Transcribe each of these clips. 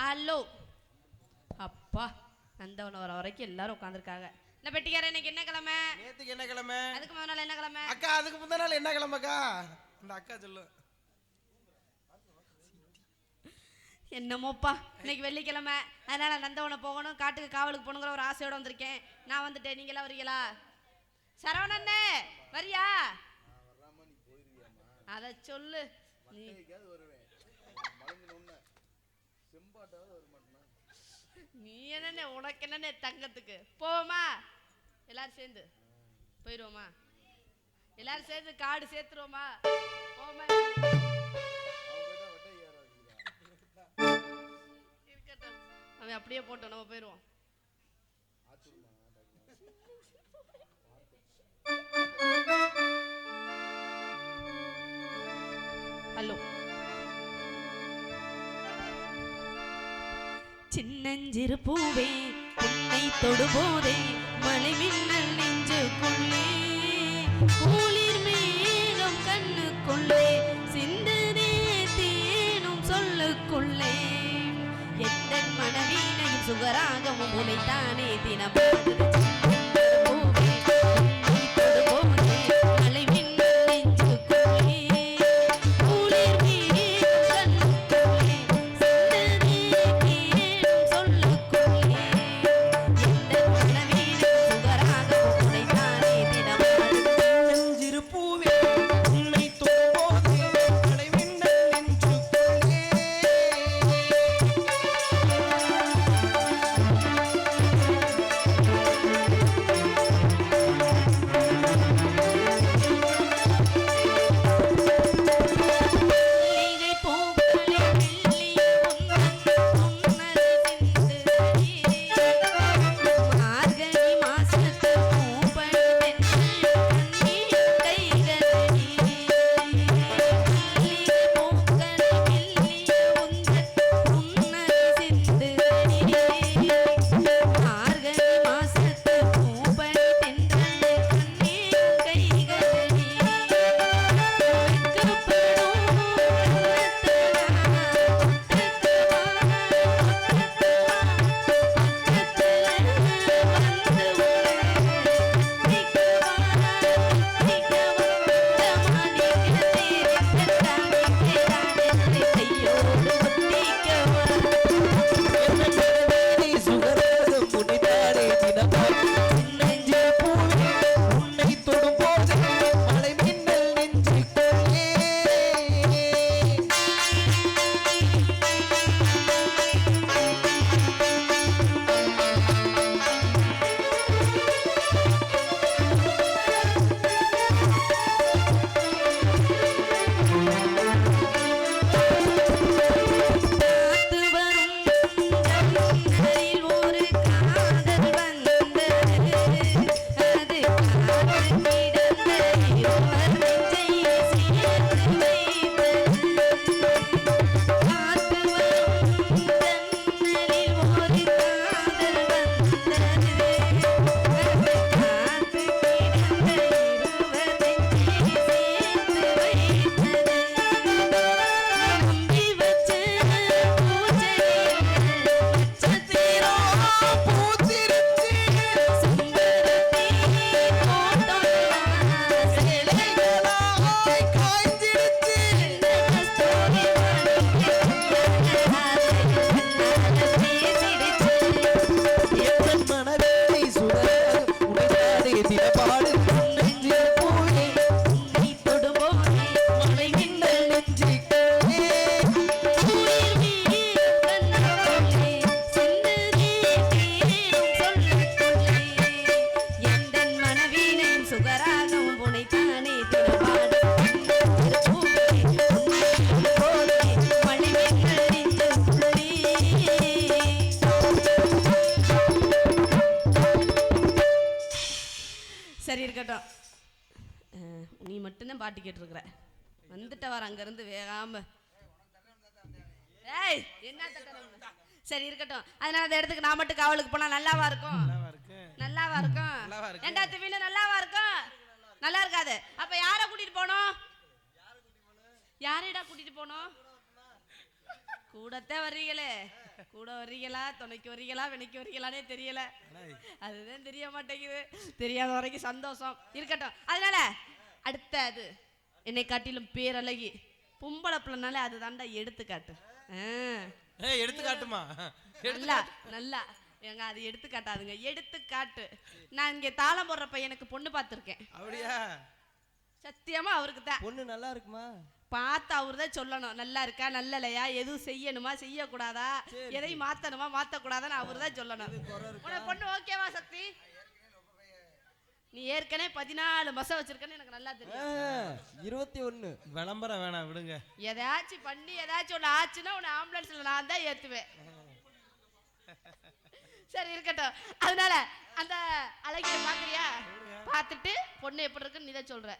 Hello அப்பா நந்தவனம் வர வரைக்கும் எல்லாரும் உட்காந்துருக்காங்க என்ன பெட்டிக்கார இன்னைக்கு என்ன கிழமை? நேத்துக்கு என்ன கிழமை? அதுக்கு முதல் நாள் என்ன கிழமை? அக்கா அதுக்கு முந்தின நாள் என்ன கிழமைக்கா? இந்த அக்கா சொல்லு. என்னமோப்பா இன்னைக்கு வெள்ளிக்கிழமை. அதனால நந்தவனம் போகணும் காட்டுக்கு காவலுக்கு போகணுங்கிற ஒரு ஆசையோட வந்திருக்கேன். நான் வந்துட்டேன் நீங்களா வரீங்களா? சரவணண்ணே வரியா? அத சொல்லு. நீ நீ என்னண்ணே உனக்கு என்னண்ணே தங்கத்துக்கு? போவோமா? எல்லாரும் சேர்ந்து. போயிடுவோமா எல்லாரும் சேர்ந்து காடு சேர்த்துருவோமா? போவோமா? இருக்கட்டும். அவன் அப்படியே போட்டோம் நம்ம போயிடுவோம் ஹலோ. சின்னஞ்சிறு பூவே உன்னை தொடுபோதே மலை மின்னல் நெஞ்சுக்குள்ளே. குளிர் மேகம் கண்ணுக்குள்ளே சிந்துதே தேனும் சொல்லுக்குள்ளே. எந்த மனவீனையும் சுகராகவும் உனைத்தானே தினமும். மட்டும்தான் பாட்டு கேட்டிருக்கிற வந்துட்ட வர அங்கேருந்து வேகாம. ஏய்! என்ன தட்டணும் சரி இருக்கட்டும். அதனால அந்த இடத்துக்கு நான் மட்டும் காவலுக்கு போனா நல்லாவா இருக்கும்? நல்லாவா இருக்கும். ஏண்டா திவினு நல்லாவா இருக்கும் நல்லா இருக்காது. அப்ப யாரை கூட்டிட்டு போனோம்? யாரைடா கூட்டிட்டு போனோம்? கூடத்தே வர்றீங்களே. கூட வர்றீங்களா? துணைக்கு வர்றீங்களா? வினைக்கு வர்றீங்களானே தெரியல. அதுதான் தெரிய மாட்டேங்குது. தெரியாத வரைக்கும் சந்தோஷம். இருக்கட்டும். அதனால அடுத்த அது என்னை காட்டிலும் பேரழகி. பொம்பளை பிள்ளைனாலே அது தாண்டா எடுத்துக்காட்டு. ஆ. ஏய் எடுத்து காட்டுமா நல்லா நல்லா. ஏங்க அது எடுத்துக்காட்டாதுங்க. எடுத்துக்காட்டு. நான் இங்க தாளம் போடுற பையனுக்கு பொண்ணு பார்த்துருக்கேன். அப்படியா? சத்தியமா அவருக்கு தான் பொண்ணு நல்லா இருக்குமா? பார்த்து அவர் தான் சொல்லணும். நல்லா இருக்கா நல்ல இல்லையா எதுவும் செய்யணுமா செய்யக்கூடாதா? எதையும் மாத்தணுமா மாத்தக்கூடாதான்னு அவர் தான் சொல்லணும் உனக்கு பொண்ணு ஓகேவா சக்தி? நீ ஏற்கனவே பதினாலு மாசம் வச்சிருக்கன்னு எனக்கு நல்லா தெரியும். இருபத்தி ஒண்ணு விளம்பரம் வேணாம் விடுங்க. எதாச்சும் பண்ணி ஏதாச்சும் ஒன்று ஆச்சுன்னா உன்னை ஆம்புலன்ஸ்ல நான் தான் ஏத்துவேன். சரி இருக்கட்டும். அதனால அந்த அழகிய பாக்குறியா பார்த்துட்டு பொண்ணு எப்படி இருக்குன்னு நீ தான் சொல்ற.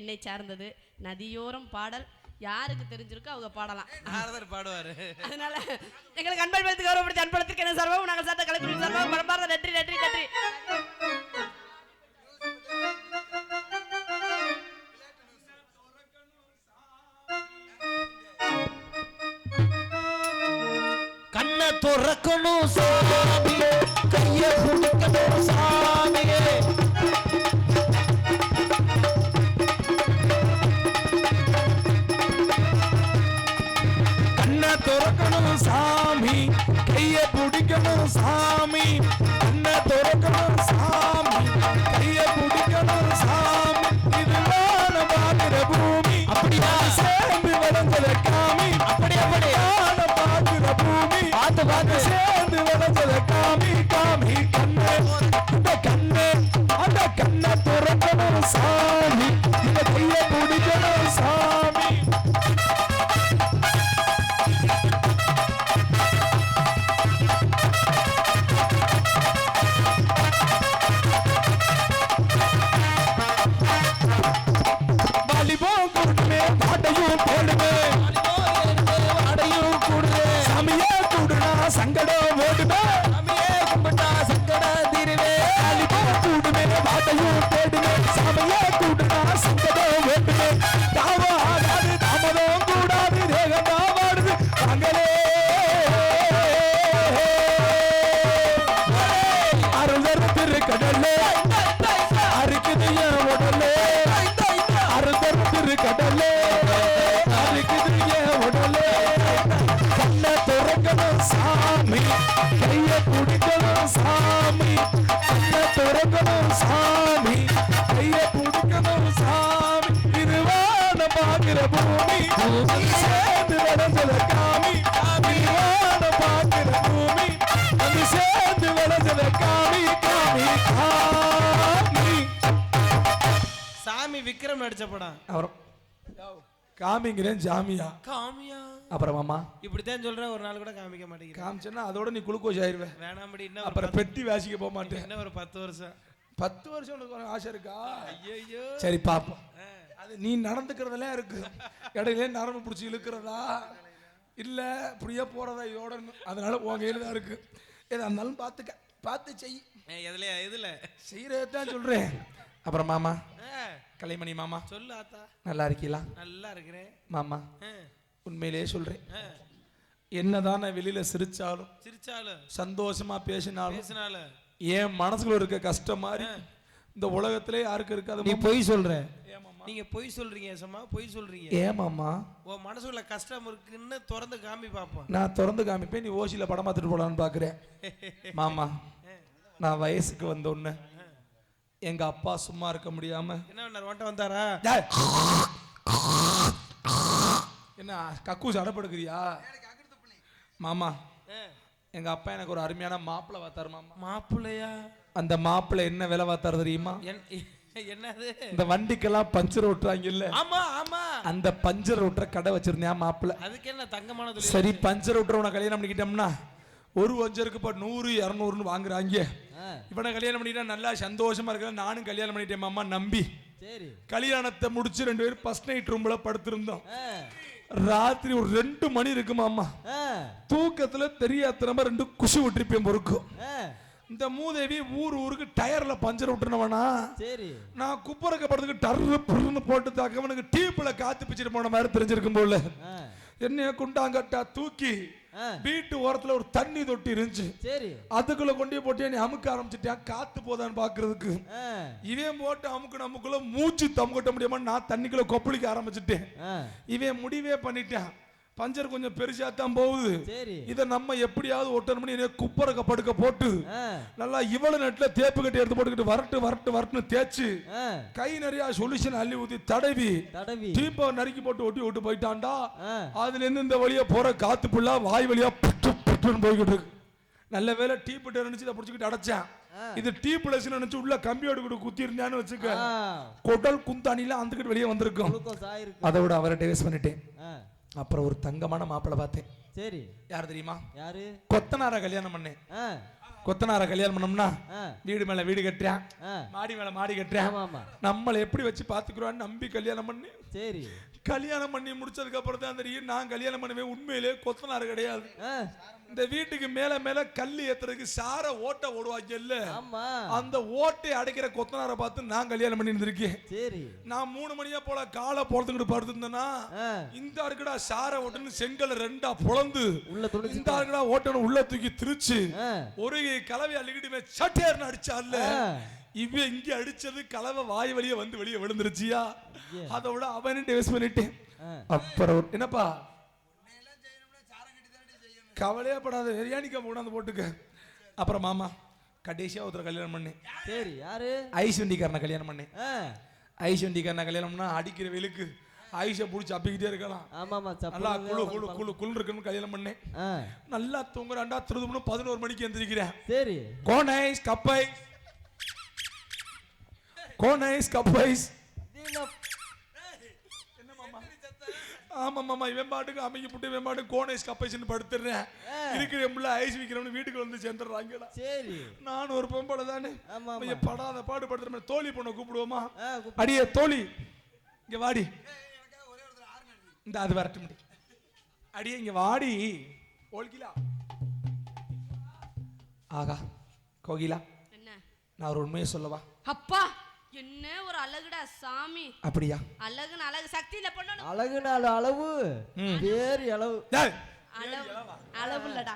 என்னை சார்ந்தது. நதியோரம் பாடல். யாருக்கு தெரிஞ்சிருக்கோ அவங்க பாடலாம். நாரதர் பாடுவாரு. அதனால எங்களுக்கு அன்பளிப்பத்துக்கு கௌரவப்படுத்தி அன்பளித்திற்கு என்ன சர்வம்? நாங்கள் சார்ந்த கலைப்பிரிவு சர்வம்? மனமார்ந்த நன்றி நன்றி நன்றி. கண்ணை துறக்கணும் சாமி. கைய பிடிக்கணும் சாமி. துறக்கணும் சாமி. கைய பிடிக்கணும் சாமி. கண்ணை துறக்கணும் சாமி. கைய பிடிக்கணும் சாமி. இதுதான் பாக்குற பூமி. அப்படியா? சேர்ந்து விளைஞ்சத காமி. அப்படி அப்படியா பாக்குற பூமி. பார்த்து பார்த்து. சேர்ந்து விளைஞ்சத காமி. காமி கண்ணே. அந்த கண்ணே அந்த கண்ணை துறக்கணும் சாமி. இந்த கைய பிடிக்கணும் சாமி. கூடுமே விக்ரம் நடிச்ச படம் அப்புறம் காமிங்கிறேன் ஜாமியா. காமியா? அப்புறம் மாமா. இப்படித்தான் சொல்றேன் ஒரு நாள் கூட காமிக்க மாட்டேங்கிறேன். காமிச்சேன்னா அதோட நீ குளுக்கோஸ் ஆயிருவேன். இன்னும் ஒரு அப்புறம் பெட்டி வாசிக்க போக மாட்டேன். இன்னும் ஒரு பத்து வருஷம். பத்து வருஷம் உனக்கு ஆசை இருக்கா? ஐயோ சரி பாப்போம். அது நீ நடந்துக்கிறதெல்லாம் இருக்கு? இடையிலே நரம்பு பிடிச்சி இழுக்கிறதா? இல்ல இப்படியே போறதா? இதோட அதனால உன் கையில தான் இருக்கு. எதா இருந்தாலும் பார்த்துக்க பார்த்து செய். எதுலயா எதுல? செய்யறதான் சொல்றேன். அப்புறம் மாமா? கலைமணி மாமா? சொல்லு ஆத்தா. நல்லா இருக்கீங்களா நல்லா இருக்கிறேன். மாமா உண்மையிலேயே சொல்றேன். ஆ. என்னதான் நான் வெளியில சிரிச்சாலும் சிரிச்சாலும் சந்தோஷமா பேசினாலும் பேசினாலும். என் மனசுக்குள்ள இருக்க கஷ்டம் மாதிரி இந்த உலகத்திலே யாருக்கு இருக்காது நீ பொய் சொல்ற. நீங்க பொய் சொல்றீங்க சம்மா பொய் சொல்றீங்க. ஏமாமா உன் மனசுக்குள்ள கஷ்டம் இருக்குன்னு திறந்து காமி பார்ப்போம் நான் திறந்து காமிப்பேன் நீ ஓசியில படம் பார்த்துட்டு போலான்னு பாக்குறேன். மாமா நான் வயசுக்கு வந்த உடனே எங்க அப்பா சும்மா இருக்க முடியாம. என்ன பண்ணார்? வந்துட்டு வந்தாரா. என்ன கக்கூஸ் அடப்படுக்கிறியா? மாமா எங்க அப்பா எனக்கு ஒரு அருமையான மாப்பிள்ளை பார்த்தாரு மாமா. மாப்பிள்ளையா? அந்த மாப்பிள்ளை என்ன விலை பார்த்தாரு தெரியுமா? என்- என்னது? இந்த வண்டிக்கெல்லாம் பஞ்சர் ஓட்டுறாங்கல்ல ஆமா ஆமா. அந்த பஞ்சர் ஓட்டுற கடை வச்சிருந்தேன் மாப்பிள்ளை. அதுக்கு என்ன தங்கமான தொழில் சரி பஞ்சர் ஓட்டுறவனை கல்யாணம் பண்ணிக்கிட்டோம்னா ஒரு பஞ்சருக்கு இப்போ நூறு இரநூறுன்னு வாங்குறாங்க. இவனை கல்யாணம் பண்ணிட்டா நல்லா சந்தோஷமா இருக்க நானும் கல்யாணம் பண்ணிட்டேன் மாமா நம்பி. சரி. கல்யாணத்தை முடிச்சு ரெண்டு பேரும் ஃபர்ஸ்ட் நைட் ரூம்ல படுத்திருந்தோம். ராத்திரி ஒரு ரெண்டு மணி இருக்குமா அம்மா தூக்கத்துல தெரியாத்தனமா ரெண்டு குஷி விட்டுருப்பேன் பொறுக்கும் இந்த மூதேவி ஊர் ஊருக்கு டயர்ல பஞ்சர் விட்டுனவனா சரி. நான் குப்பரக்க படத்துக்கு டர்ரு புருன்னு போட்டு தாக்கவனுக்கு டீப்புல காத்து பிச்சுட்டு போன மாதிரி தெரிஞ்சிருக்கும் போல. என்னைய குண்டாங்கட்டா தூக்கி வீட்டு ஓரத்துல ஒரு தண்ணி தொட்டி இருந்துச்சு. சரி. அதுக்குள்ள கொண்டு போட்டு நீ அமுக்க ஆரம்பிச்சிட்டேன். காத்து போதான்னு பாக்குறதுக்கு. இவன் போட்டு அமுக்கு நமக்குள்ள மூச்சு தம் கொட்ட முடியாம நான் தண்ணிக்குள்ள கொப்பளிக்க ஆரம்பிச்சிட்டேன். இவன் முடிவே பண்ணிட்டான். பஞ்சர் கொஞ்சம் பெருசா தான் போகுது இதை நம்ம எப்படியாவது ஒட்டணும்னு என்னைய குப்பரக்க படுக்க போட்டு நல்லா இவ்வளவு நெட்ல தேப்பு கட்டி எடுத்து போட்டுக்கிட்டு வரட்டு வரட்டு வரட்டுன்னு தேய்ச்சு கை நிறைய சொல்யூஷன் அள்ளி ஊத்தி தடவி டீப்பை நறுக்கி போட்டு ஒட்டி விட்டு போயிட்டான்டா அதுல இருந்து இந்த வழியா போற காத்து புள்ளா வாய் வழியா புட்டு புட்டுன்னு போய்கிட்டு இருக்கு. நல்ல வேலை டீ பிட்டு நினைச்சு இதை பிடிச்சிக்கிட்டு அடைச்சேன். இது டீ பிளஸ் நினைச்சு உள்ள கம்பி எடுக்கிட்டு குத்தி இருந்தான்னு வச்சுக்க. குடல் குந்தாணில அந்துக்கிட்டு வெளியே வந்திருக்கும். அதை விட அவரை டேஸ்ட் பண்ணிட்டேன். அப்புறம் ஒரு தங்கமான மாப்பிளை பார்த்தேன். சரி. யார் தெரியுமா? யாரு? கொத்தனார கல்யாணம் பண்ணேன். கொத்தனார கல்யாணம் பண்ணோம்னா வீடு மேல வீடு கட்டுறான். மாடி மேல மாடி கட்டுறான். நம்மளை எப்படி வச்சு பாத்துக்கிறோன்னு நம்பி கல்யாணம் பண்ணி சரி. கல்யாணம் பண்ணி முடிச்சதுக்கு அப்புறம் தான் தெரியும் நான் கல்யாணம் பண்ணுவேன். உண்மையிலே கொத்தனார் கிடையாது. இந்த வீட்டுக்கு மேல மேல கல்லு ஏத்துறதுக்கு சார ஓட்டை ஓடுவாங்க இல்ல? அந்த ஓட்டை அடைக்கிற கொத்தனாரை பார்த்து நான் கல்யாணம் பண்ணி இருந்திருக்கேன். சரி. நான் மூணு மணியா போல காலை பொறுத்துக்கிட்டு படுத்திருந்தேன்னா இந்த இருக்குடா சார ஓட்டுன்னு செங்கலை ரெண்டா துணிச்சு இந்த இருக்குடா ஓட்டணும் உள்ள தூக்கி திருச்சு ஒரு கலவை அள்ளிக்கிட்டு சட்டேர்னு அடிச்சான்ல ஆ. இவன் இங்க அடிச்சது கலவை வாய் வழியே வந்து வெளியே விழுந்துருச்சியா? ஐயே. அதை விட அவன்ட்டு வேஸ்ட் பண்ணிட்டேன் அப்புறம் என்னப்பா? கவலையே படாத பிரியாணிக்கா கொண்டாந்து போட்டுக்க. அப்புறம் மாமா கடைசியா ஒருத்தர் கல்யாணம் பண்ணேன் சரி யாரு? ஐஸ் வண்டிக்காரனை கல்யாணம் பண்ணேன் ஆ, ஐஸ் வண்டிக்காரனை கல்யாணம் பண்ணா அடிக்கிற வெளுக்கு ஐஸை பிடிச்சி அப்பிக்கிட்டே இருக்கலாம். ஆமா ஆமா நல்லா குழு குழு குழு குழு இருக்குன்னு கல்யாணம் பண்ணேன் நல்லா தூங்குறாண்டா திருதுமுன்னு பதினோரு மணிக்கு எந்திரிக்கிறேன். சரி. கோனைஸ் கப்பை. கோனைஸ் கப்பைஸ் தீன- ஆமா மாமா இவன் பாட்டுக்கு அமைக்க புட்டு இவன் பாட்டுக்கு கோனைஸ் கப்பைஸ்னு படுத்துறேன். இருக்கிற புள்ள ஐஸ் விக்கிறவனு வீட்டுக்கு வந்து சேர்ந்துடுறாங்கடா. சரி. நானும் ஒரு பொம்பளை தானே. ஆமா ஆமா. ஐயா, படாத பாடு படுத்துற மாதிரி தோழி பொண்ணை கூப்பிடுவோமா. அடியே தோழி இங்க வாடி. இந்த அது வரட்டும். அடியே இங்க வாடி. ஓல்கிலா ஆகா கோகிலா. நான் ஒரு உண்மையை சொல்லவா? அப்பா! என்ன ஒரு அழகுடா சாமி. அப்படியா? அழகுன்னு அழகு சக்தி இந்த பொண்ணு அழகு நாள் அளவு ம். பேர் அளவு. டேய், அளவு அளவு? இல்லடா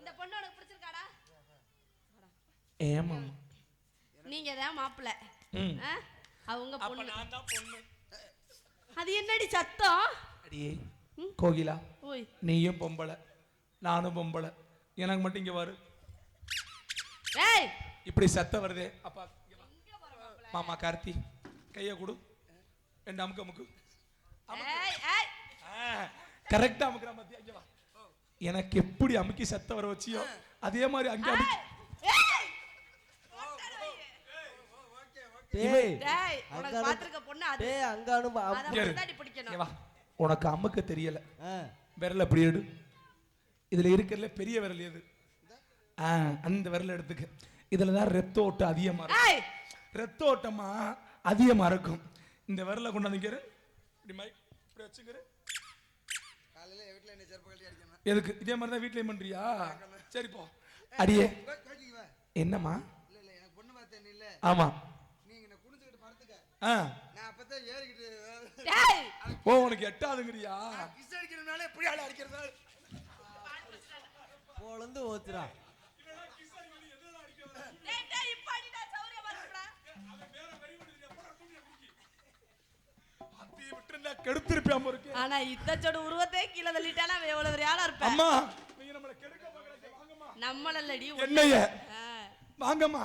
இந்த பொண்ணு உனக்கு பிடிச்சிருக்காடா? ஏமா. நீங்க தான் மாப்பிள்ள ம். அவங்க பொண்ணு. நான் தான் பொண்ணு. அது என்னடி சத்தம்? அடியே கோகிலா ஓய். நீயும் பொம்பளை நானும் பொம்பளை. எனக்கு மட்டும் இங்க வரு. ஏய். இப்படி சத்தம் வருதே அப்பா. மாமா கார்த்தி கைய கொடு. ரெண்டு அமுக்கு அமுக்கு. கரெக்டா அமுக்குற மத்தியா எனக்கு எப்படி அமுக்கி சத்தம் வர வச்சியோ அதே மாதிரி அங்க அமுக்கி. உனக்கு அமுக்க. தெரியல. விரல் அப்படி எடு. இதுல இருக்கிறதுல பெரிய விரல் எது? அந்த விரல் எடுத்துக்க. இதுல தான் ரத்த ஓட்டம் அதிகமா இருக்கும் ஏய் ரத்த ஓட்டமா அதிகமா இருக்கும். இந்த விரலை கொண்டாந்து இரு. இப்படி மை இப்படி வச்சுக்கிற. எதுக்கு? இதே மாதிரி தான் வீட்லயும் பண்றியா? சரி போ. அடியே. என்னம்மா? ஆமா. ஓ உனக்கு எட்டாதுங்கிறியா? பொழந்து ஓத்துறா டேய் அப்படி விட்டுருந்தா கெடுத்திருப்பியாம இருக்கு. ஆனா இத்தச்சோட உருவத்தை கீழே தள்ளிட்டாலும் அவன் எவ்வளவு பெரிய ஆளா இருப்ப அம்மா நீங்க நம்மளை கெடுக்க பார்க்கறாங்க வாங்கம்மா. நம்மளல்லடி என்னைய. வாங்கம்மா.